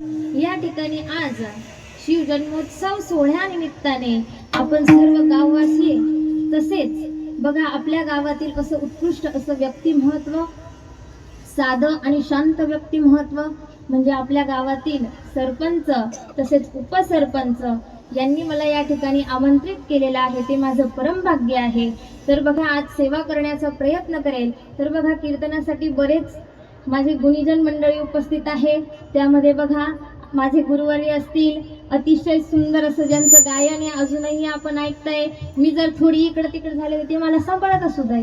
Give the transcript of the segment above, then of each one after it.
या ठिकाणी आज शिवजन्मोत्सव सोहळ्यानिमित्ताने आपण सर्व गाववासी तसेच बघा आपल्या गावातील असं उत्कृष्ट असं व्यक्तिमहत्व साधं आणि शांत व्यक्तिमहत्व म्हणजे आपल्या गावातील सरपंच तसेच उपसरपंच यांनी मला या ठिकाणी आमंत्रित केलेलं आहे. ते माझं परमभाग्य आहे. तर बघा आज सेवा करण्याचा प्रयत्न करेल. तर बघा कीर्तनासाठी बरेच माझे गुणीजन मंडळी उपस्थित आहे. त्यामध्ये बघा माझे गुरुवारी असतील. अतिशय सुंदर असं ज्यांचं गायन आहे अजूनही आपण ऐकताय. मी जर थोडी इकडं तिकडे झाले तर ते मला सांभाळत असू दे.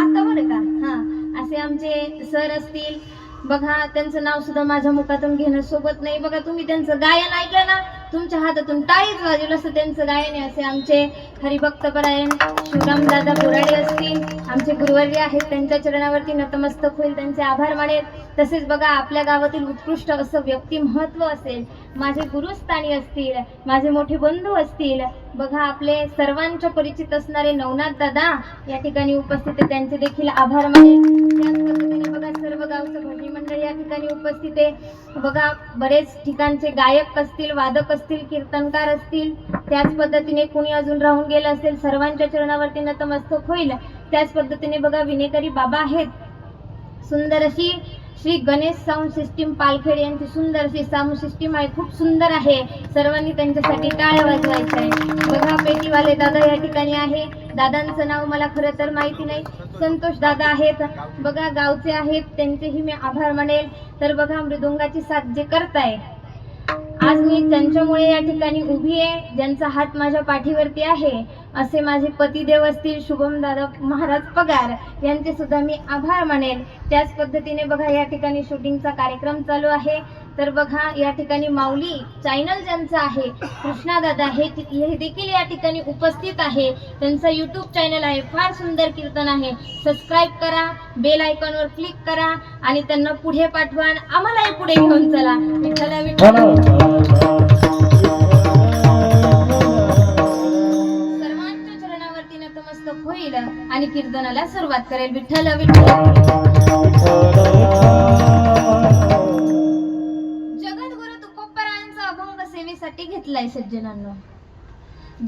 आता बरं का? हा असे आमचे सर असतील. बघा त्यांचं नाव सुद्धा माझ्या मुखातून घेणं सोबत नाही. बघा तुम्ही त्यांचं गायन ऐकलं ना? तुमच्या हातातून टाळीच वाजेल असं त्यांचं गायन असे आमचे हरिभक्त परायण शिवराम दादा बोराडे असतील आमचे गुरुवर्य आहेत त्यांच्या चरणावरती नतमस्तक होईल त्यांचे आभार मानेल तसेच बघा आपल्या गावातील उत्कृष्ट असं व्यक्तिमहत्व असेल माझे गुरुस्थानी असतील माझे मोठे बंधू असतील बघा आपले सर्वांच्या परिचित असणारे नवनाथ दादा या ठिकाणी उपस्थित त्यांचे देखील आभार मानेल सर्व गावचं भजनी मंडळ या ठिकाणी उपस्थित आहे. बघा बरेच ठिकाणचे गायक असतील वादक असतील कीर्तनकार असतील त्याच पद्धतीने कुणी अजून राहून गेलं असेल सर्वांच्या चरणावरती नतमस्तक होईल. त्याच पद्धतीने बघा विनेकरी बाबा आहेत. सुंदर अशी श्री गणेश साऊंड सिस्टीम पालखेड यांची सुंदर अशी साऊंड सिस्टीम आहे. खूप सुंदर आहे. सर्वांनी त्यांच्यासाठी टाळ्या वाजवायचं आहे बघा पेटीवाले दादा या ठिकाणी आहे. दादांचं नाव मला खरं तर माहिती नाही. संतोष दादा आहेत. बघा गावचे आहेत. त्यांचेही मी आभार मानेल. तर बघा मृदुंगाची साथ जे करताय आज मी त्यांच्यामुळे या ठिकाणी उभी आहे ज्यांचा हात माझ्या पाठीवरती आहे असे माझे पतिदेव असतील शुभम दादा महाराज पगार यांचे सुद्धा मी आभार मानेल. त्याच पद्धतीने बघा या ठिकाणी शूटिंगचा कार्यक्रम चालू आहे. तर बघा या ठिकाणी माऊली चॅनल ज्यांचं आहे कृष्णा दादा हे हे देखील या ठिकाणी उपस्थित आहे. त्यांचा युट्यूब चॅनल आहे फार सुंदर कीर्तन आहे. सबस्क्राईब करा बेल आयकॉनवर क्लिक करा आणि त्यांना पुढे पाठवा आम्हालाही पुढे घेऊन चला. विठ्ठला हो विठ्ठल कीर्तनाला सुरुवात करेल. विठ्ठल विठ्ठल. जगद्गुरु तुकोबरायांचा अभंग सेवेसाठी घेतलाय सज्जनांना.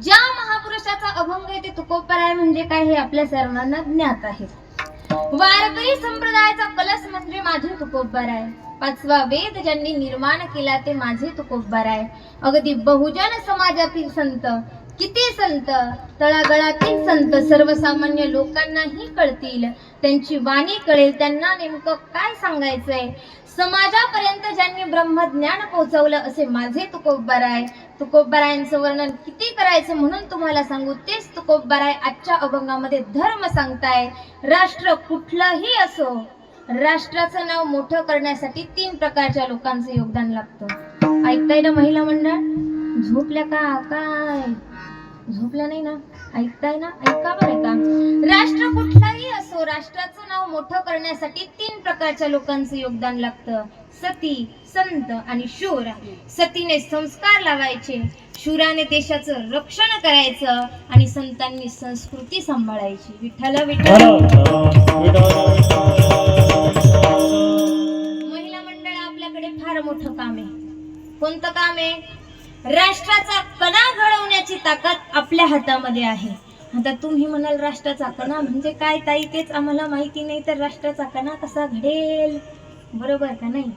ज्या महापुरुषाचा अभंग आहे ते तुकोबराय म्हणजे काय हे आपल्या सर्वांना ज्ञात आहे. वारकरी संप्रदायाचा कलश म्हणजे माझे तुकोबराय पाचवा वेद ज्यांनी निर्माण केला ते माझे तुकोबराय अगदी बहुजन समाजातील संत किती संत? तळागळातील संत सर्वसामान्य लोकांनाही कळतील. त्यांची वाणी कळेल त्यांना नेमकं काय सांगायचंय? समाजापर्यंत ज्यांनी ब्रह्मज्ञान पोहोचवलं असे माझे तुकोबराय. तुकोबरायांचं वर्णन किती करायचं म्हणून तुम्हाला सांगू? तेच तुकोबराय आजच्या अभंगामध्ये धर्म सांगताय. राष्ट्र कुठलंही असो राष्ट्राचं नाव मोठं करण्यासाठी तीन प्रकारच्या लोकांचं योगदान लागतं. ऐकताय ना महिला मंडळ? झोपल्या का? काय? झोपल्या नाही ना? ऐकताय ना? ऐका बरं का. राष्ट्र कुठलाही असो राष्ट्राचं नाव मोठं करण्यासाठी तीन प्रकारच्या लोकांचं योगदान लागतं. सती संत आणि शूर. सतीने संस्कार लावायचे शूराने देशाचं रक्षण करायचं आणि संतांनी संस्कृती सांभाळायची. विठ्ठल विठ्ठल. महिला मंडळ आपल्याकडे फार मोठं काम आहे. कोणतं काम आहे? राष्ट्राचा कणा घडवण्याची ताकद आपल्या हातामध्ये आहे. आता तुम्ही म्हणाल राष्ट्राचा कणा म्हणजे काय ताई? तेच आम्हाला माहिती नाही तर राष्ट्राचा कणा कसा घडेल? बरोबर का नाही?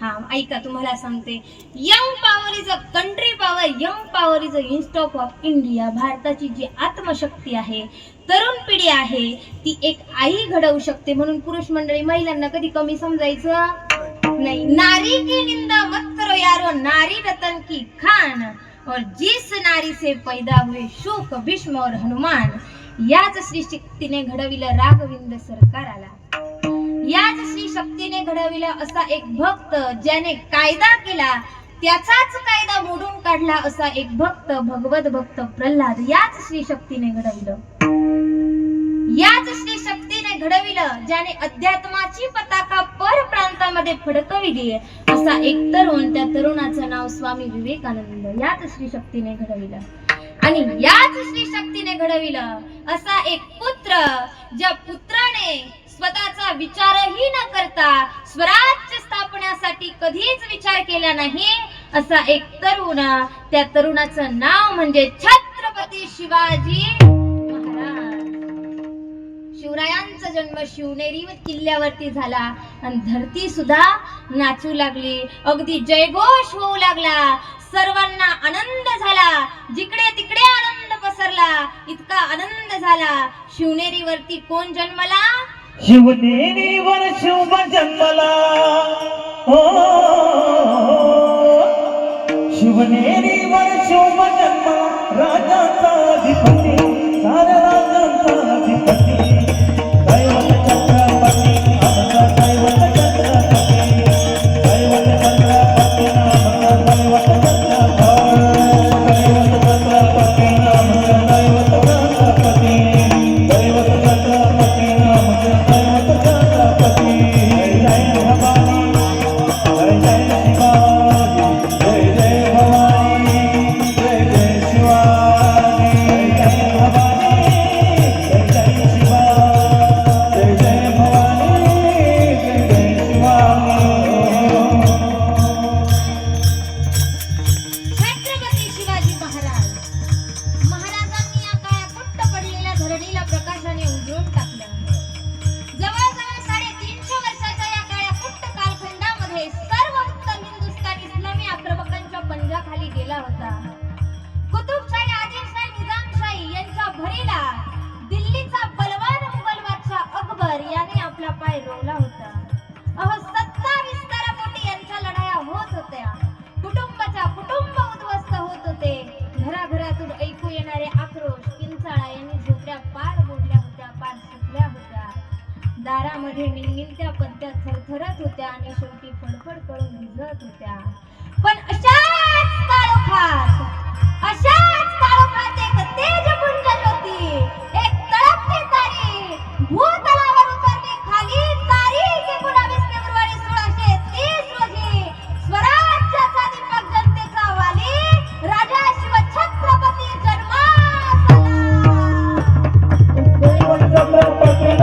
हा ऐका तुम्हाला सांगते. Young power is a country power young power is a इन्स्टॉप of India भारताची जी आत्मशक्ती आहे तरुण पिढी आहे ती एक आई घडवू शकते. म्हणून पुरुष मंडळी महिलांना कधी कमी समजायचं? नाही. नारी की निंदा मत करो यारो नारी रतन की खान और जिस नारी से पैदा हुए शोक भीष्म और हनुमान याच श्री शक्तीने घडविला राघविंद सरकाराला। याच श्री शक्तीने घडविला असा एक भक्त ज्याने कायदा केला त्याचाच कायदा मोडून काढला असा एक भक्त भगवत भक्त प्रल्हाद याच श्री शक्तीने घडविलं। याच श्री शक्तीने घडविलं ज्याने अध्यात्माची पताका पर प्रांतामध्ये फडकविली असा एक तरुण त्या तरुणाचं नाव स्वामी विवेकानंद याच श्री शक्तीने घडविलं. आणि याच श्री शक्तीने घडविलं असा एक पुत्र ज्या पुत्राने स्वतःचा विचारही न करता स्वराज्य स्थापण्यासाठी कधीच विचार केला नाही असा एक तरुण त्या तरुणाचं नाव म्हणजे छत्रपती शिवाजी शिवरायांचा जन्म शिवनेरी किल्ल्यावरती झाला. आणि धरती सुद्धा नाचू लागली. अगदी जयघोष होऊ लागला. सर्वांना आनंद झाला. जिकडे तिकडे आनंद पसरला इतका आनंद झाला. शिवनेरीवरती कोण जन्मला? शिवनेरीवर शिव जन्मला. शिवनेरीवर शिव जन्मला. राजाचा अधिपती. घराघरातून ऐकू येणारे आक्रोश किंचाळा यांनी झोपड्या पार मोडल्या होत्या पार सुटल्या होत्या. दारामध्ये निणगिणत्या पत्त्या थरथरत होत्या आणि शेवटी फडफड करून भिजत होत्या. पण अशाच काळोखात अशाच काळोखात एक तेजपुंज ज्योती एक तळपती तारी भूत Opa,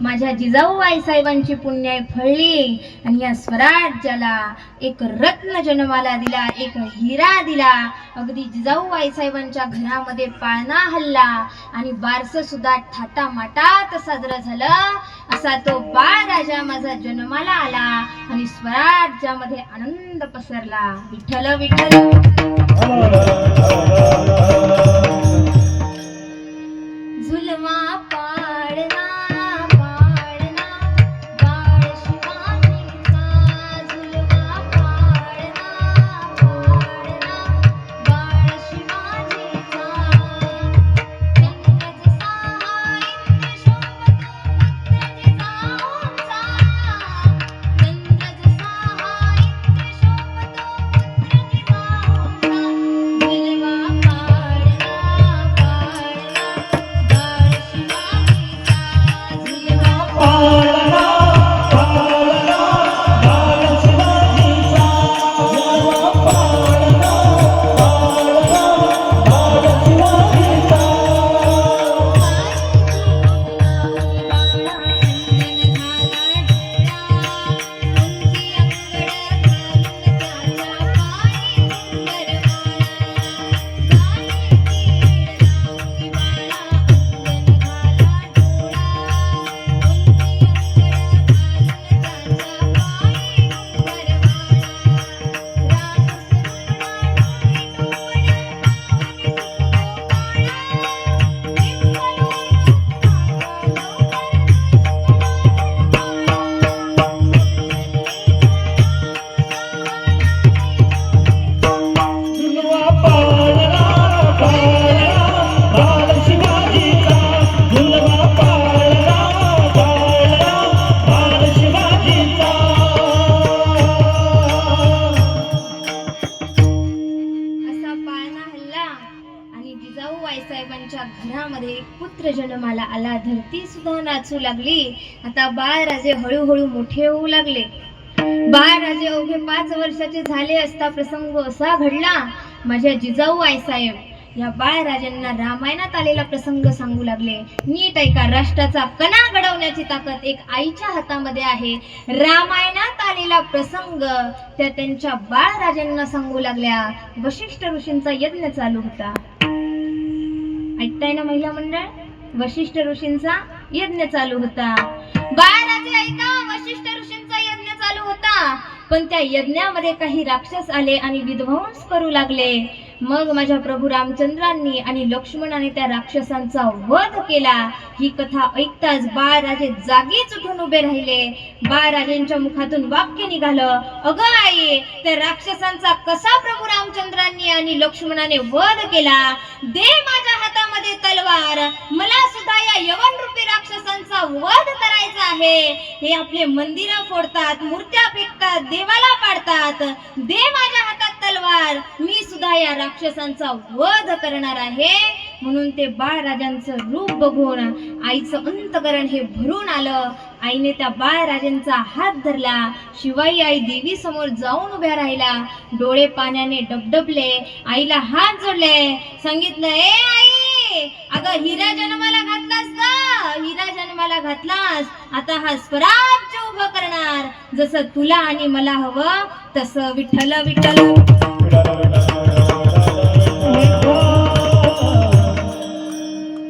माझ्या जिजाऊ आईसाहेबांची पुण्याई फळली आणि या स्वराज्याला एक रत्न जन्माला दिला एक हिरा दिला. अगदी जिजाऊ आईसाहेबांच्या घरामध्ये पाळणा हल्ला आणि बारसं सुद्धा थाटामाटात साजरं झालं. असा तो बाळ राजा माझा जन्माला आला आणि स्वराज्यामध्ये आनंद पसरला. विठ्ठल विठ्ठल. नाचू लागली. आता बाळराजे हळूहळू मोठे होऊ लागले. बाळराजे अवघे पाच वर्षाचे झाले असता प्रसंग असा घडला माझ्या जिजाऊ आईसाहेब या बाळराजांना रामायणात आलेला प्रसंग सांगू लागले. नीट ऐका राष्ट्राचा कणा घडवण्याची ताकद एक आईच्या हातामध्ये आहे. रामायणात आलेला प्रसंग त्या त्यांच्या बाळराजांना सांगू लागल्या. वशिष्ठ ऋषींचा यज्ञ चालू होता. ऐकताय ना महिला मंडळ? वशिष्ठ ऋषींचा? यज्ञ चालू होता. बाळराजे ऐका वशिष्ठ ऋषींचा यज्ञ चालू होता. पण त्या यज्ञामध्ये काही राक्षस आले आणि विध्वंस करू लागले. मग माझ्या प्रभू रामचंद्रांनी आणि लक्ष्मणाने त्या राक्षसांचा वध केला. ही कथा ऐकताच बाळराजे जागीच उठून उभे राहिले. बाळराजेंच्या मुखातून वाक्य निघालं अगं आई त्या राक्षसांचा कसा प्रभू रामचंद्रांनी आणि लक्ष्मणाने वध केला? दे माझ्या हातात हातामध्ये तलवार. मला सुद्धा या यवन रूपी राक्षसांचा वध करायचा आहे. हे आपले मंदिर फोडतात मूर्त्या फेकतात देवाला पाडतात. दे माझ्या हातात तलवार. मी सुद्धा या राक्षसांचा वध करणार आहे. म्हणून ते बाळराजांचं रूप बघून आईचं अंतकरण हे भरून आलं. आईने त्या बाळराजांचा हात धरला. शिवाई आई देवी समोर जाऊन उभ्या राहिला डोळे पाण्याने डबडबले. आईला हात जोडले. सांगितलं ए आई अगं हिरा जन्माला घातलास का हिरा जन्माला घातलास. आता हा स्वराज्य उभं करणार. जसं तुला आणि मला हवं तसं विठ्ठल विठ्ठल.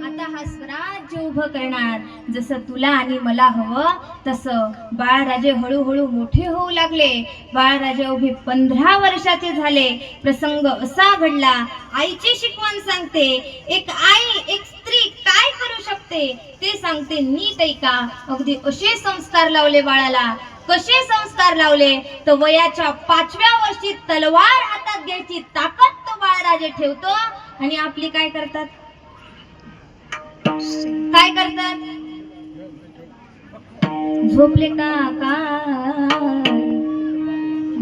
आता हा स्वराज्य उभं करणार. जसं तुला आणि मला हवं तसं. बाळराजे हळूहळू मोठे होऊ लागले. बाळराजे उभे पंधरा वर्षाचे झाले. प्रसंग असा घडला आईची शिकवण सांगते. एक आई एक स्त्री काय करू शकते ते सांगते नीट ऐका. अगदी असे संस्कार लावले बाळाला. कसे संस्कार लावले? तर वयाच्या पाचव्या वर्षी तलवार हातात घ्यायची ताकद तो बाळराजे ठेवतो. आणि आपली काय करतात? काय करतात? झोपले काका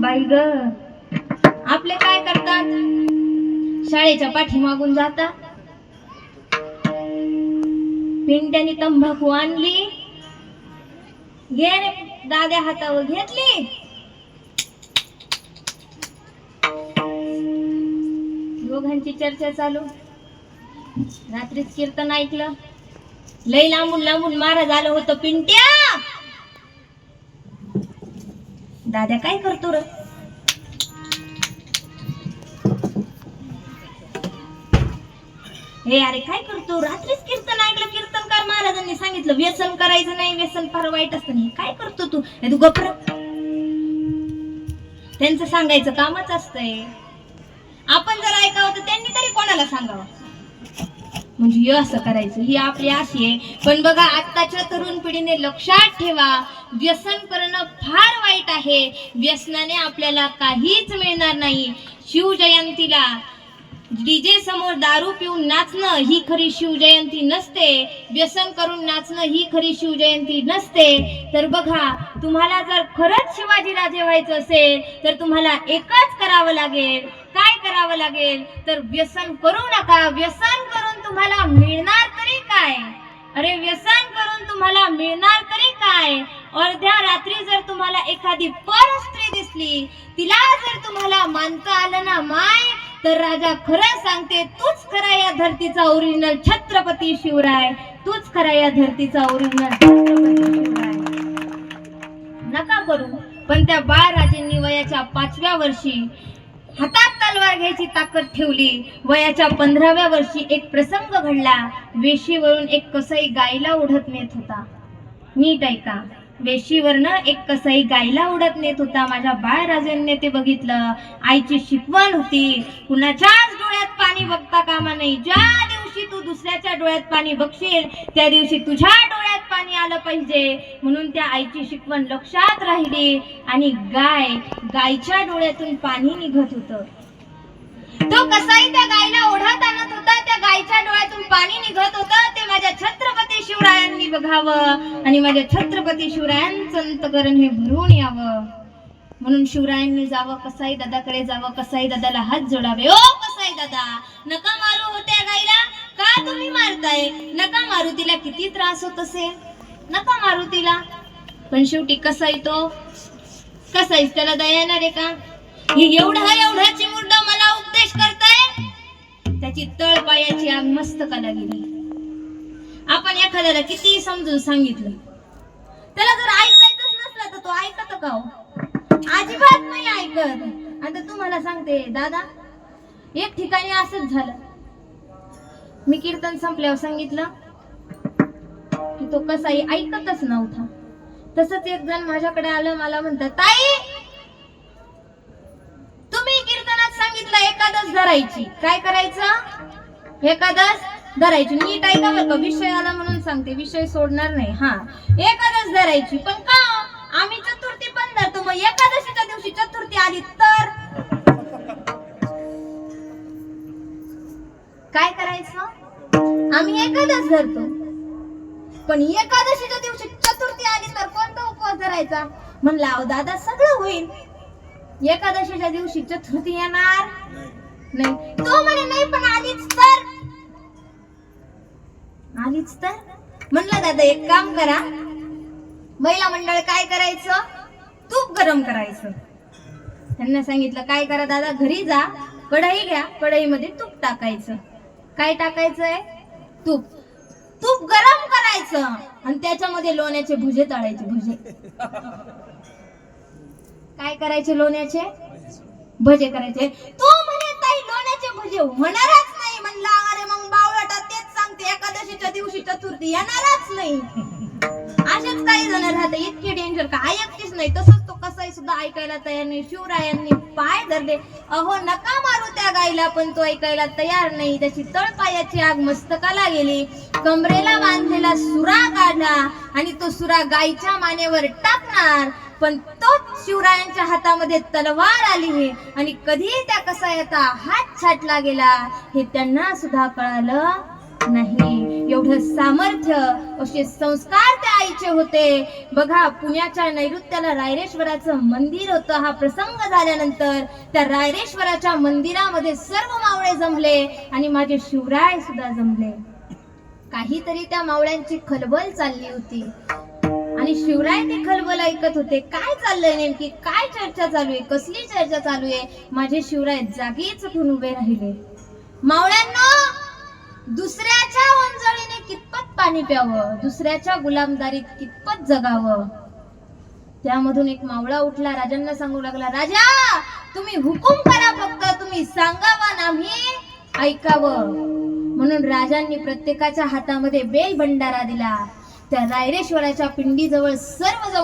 बाई ग आपले काय करतात? शाळेच्या पाठीमागून जाता पिंट्याने तंबाखू आणली. घे रे दाद्या हातावर घेतली. दोघांची चर्चा चालू. रात्रीच कीर्तन ऐकलं. लय लांबून लांबून महाराज आलं होतं पिंट्या. दाद्या काय करतो र हे अरे काय करतो रात्रीच कीर्तन ऐकलं कीर्तनकार महाराजांनी सांगितलं व्यसन करायचं नाही व्यसन फार वाईट असतं. नाही काय करतो तू? हे तू गप्र. त्यांचं सांगायचं कामच असतंय. आपण जर ऐकावं तर त्यांनी तरी कोणाला सांगावं? म्हणजे हे असं करायचं ही आपली अशी आहे. पण बघा आत्ताच्या तरुण पिढीने लक्षात ठेवा व्यसन करणं फार वाईट आहे. व्यसनाने आपल्याला काहीच मिळणार नाही. शिवजयंतीला डीजे समोर दारू पिऊन नाचणं ही खरी शिवजयंती नसते. व्यसन करून नाचणं ही खरी शिवजयंती नसते. तर बघा तुम्हाला जर खरंच शिवाजी राजे व्हायचं असेल तर तुम्हाला एकच करावं लागेल. काय करावं लागेल? तर व्यसन करू नका. व्यसन करू तुम्हाला मिळणार तरी काय? अरे व्यसन करून तुम्हाला मिळणार तरी काय? अर्ध्या रात्री जर तुम्हाला एखादी पर स्त्री दिसली तिला जर तुम्हाला मानता आलं ना माय तर राजा खरं सांगते तूच खरा या धरतीचा ओरिजिनल छत्रपती शिवराय. तूच खरा या धरतीचा ओरिजिनल शिवराय. नका करू. पण त्या बाळराजेंनी वयाच्या पाचव्या वर्षी हातात तलवार घ्यायची ताकद ठेवली. वयाच्या पंधराव्या वर्षी एक प्रसंग घडला. वेशीवरून एक कसाई गायला उडत नेत होता. नीट ऐका. वेशीवरनं एक कसाई गायला उडत नेत होता. माझ्या बाळराजेंनी ते बघितलं. आईची शिकवण होती. कुणाच्याच डोळ्यात पाणी बघता कामा नाही ज्या दिवशी तू दुसऱ्याच्या डोळ्यात पाणी बघशील त्या दिवशी तुझ्या डोळ्यात पाणी आलं पाहिजे. म्हणून त्या आईची शिकवण लक्षात राहिली आणि गाय गायच्या डोळ्यातून पाणी निघत होतं. तो कसाही त्या गायला ओढत आणत होता त्या गायच्या डोळ्यातून पाणी निघत होतं. ते माझ्या छत्रपती शिवरायांनी बघावं आणि माझ्या छत्रपती शिवरायांचं अंतकरण हे भरून यावं. म्हणून शिवरायांनी जावं कसाई दादाकडे जावं कसाई दादाला हात जोडावे. ओ कसाई दादा नका मारू होत्या गाईला का तुम्ही मारताय? नका मारुतीला किती त्रास होत असेल? नका मारुतीला. पण शेवटी कसा तो कसा त्याला दया येणार आहे का? एवढा एवढा चिमुरडा मला उपदेश करताय? त्याची तळ पायाची आग मस्तकाला गेली. आपण एखाद्याला किती समजून सांगितलं. त्याला जर ऐकायचंच नसलं तर तो ऐकत का हो? अजिबात नाही ऐकत. आणि तुम्हाला सांगते दादा एक ठिकाणी असंच झालं. मी कीर्तन संपल्यावर सांगितलं की तो कसाही ऐकतच नव्हता. तसंच एक जण माझ्याकडे आलं मला म्हणतात ताई तुम्ही कीर्तनात सांगितलं एकादश धरायची. काय करायचं? एकादश धरायची. नीट ऐका बरं का? विषय आला म्हणून सांगते. विषय सोडणार नाही. हा. एकादश धरायची. पण का? आम्ही चतुर्थी पण धरतो. मग एकादशीच्या दिवशी चतुर्थी आली तर काय करायचं? आम्ही एकादश धरतो. पण एकादशीच्या दिवशी चतुर्थी आली तर कोणता उपवास धरायचा? म्हणला अहो दादा सगळं होईल. एकादशीच्या दिवशी चतुर्थी येणार नाही. तो म्हणे नाही पण आलीच तर. आलीच तर? म्हणलं दादा एक काम करा. महिला मंडळ काय करायचं? तूप गरम करायचं. त्यांना सांगितलं काय करा दादा घरी जा. कढई घ्या. कढईमध्ये तूप टाकायचं. काय टाकायचंय? तूप. तूप गरम करायचं आणि त्याच्यामध्ये लोण्याचे भुजे तळायचे भुजे. काय करायचे लोण्याचे? भजे करायचे. तू म्हणे ताई लोण्याचे भजे होणारच नाही. म्हणला अरे मग बावळटा तेच सांगते एकादशीच्या दिवशी चतुर्थी येणारच नाही. अशाच काही जण राहते इतकी डेंजर का? ऐकतेच नाही तसंच तो कसाही सुद्धा ऐकायला तयार नाही. शिवरायांनी पाय धरले. अहो नका मारू त्या गाईला पण तो ऐकायला तयार नाही. त्याची तळपायाची आग मस्तकाला गेली. कमरेला बांधलेला सुरा काढला आणि तो सुरा गायीच्या मानेवर टाकणार. पण तोच शिवरायांच्या हातामध्ये तलवार आली हे आणि कधी त्या कसायाचा हात छाटला गेला हे त्यांना सुद्धा कळालं नाही. एवढं सामर्थ्य असे संस्कार त्या आईचे होते. बघा पुण्याच्या नैऋत्याला रायरेश्वराचं मंदिर होतं. हा प्रसंग झाल्यानंतर त्या रायरेश्वराच्या मंदिरामध्ये सर्व मावळे जमले आणि माझे शिवराय सुद्धा जमले. काहीतरी त्या मावळ्यांची खलबल चालली होती. आणि शिवराय ते खलबल ऐकत होते. काय चाललंय नेमकी? काय चर्चा चालू आहे? कसली चर्चा चालू आहे? माझे शिवराय जागीच उठून उभे राहिले. मावळ्यांना दुसऱ्याच्या वंजळीने कितपत पाणी प्यावं? दुसऱ्याच्या गुलामदारीत कितपत जगावं? त्यामधून एक मावळा उठला राजांना सांगू लागला राजा तुम्ही हुकुम करा फक्त तुम्ही सांगावं आणि आम्ही ऐकावं. म्हणून राजांनी प्रत्येकाच्या हातामध्ये बेल भंडारा दिला. त्या रायरेश्वराच्या पिंडीजवळ सर्व जाऊन